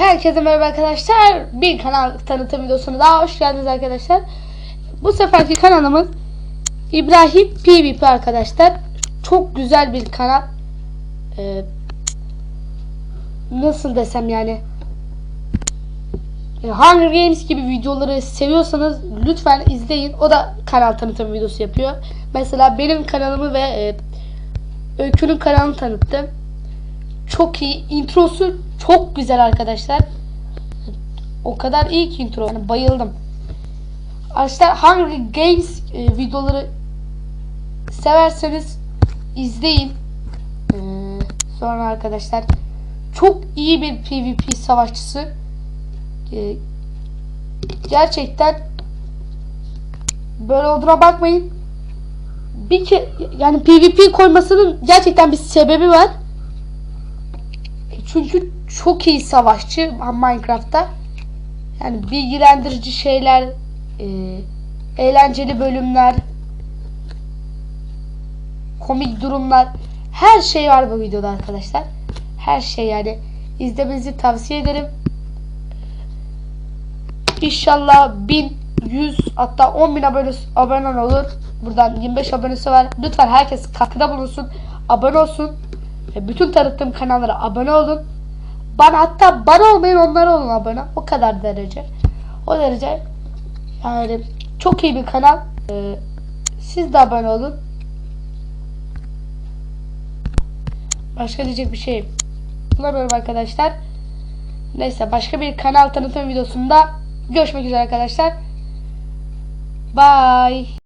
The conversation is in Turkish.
Herkese merhaba arkadaşlar. Bir kanal tanıtım videosuna daha hoş geldiniz arkadaşlar. Bu seferki kanalımız İbrahim PvP arkadaşlar. Çok güzel bir kanal. Ee, nasıl desem yani. e, Hunger Games gibi videoları seviyorsanız lütfen izleyin. O da kanal tanıtım videosu yapıyor. Mesela benim kanalımı ve e, Öykü'nün kanalını tanıttım. Çok iyi. Introsu çok güzel arkadaşlar. O kadar iyi ki intro. Yani bayıldım. Arkadaşlar Hunger Games e, videoları severseniz izleyin. Ee, sonra arkadaşlar çok iyi bir PvP savaşçısı. Ee, gerçekten böyle olduğuna bakmayın. Bir ke yani PvP koymasının gerçekten bir sebebi var. Çünkü çok iyi savaşçı Minecraft'ta. Yani bilgilendirici şeyler, e, eğlenceli bölümler, komik durumlar, her şey var bu videoda arkadaşlar. Her şey yani izlemenizi tavsiye ederim. İnşallah 1000, 100 hatta 10 bin abone, abonen olur. Buradan 25 abonesi var. Lütfen herkes katkıda bulunsun. Abone olsun. Ve bütün tanıttığım kanallara abone olun. Bana hatta bana olmayın onlara olun abone. O kadar derece. O derece yani çok iyi bir kanal. Ee, siz de abone olun. Başka diyecek bir şey bulamıyorum arkadaşlar. Neyse başka bir kanal tanıtım videosunda görüşmek üzere arkadaşlar. Bye.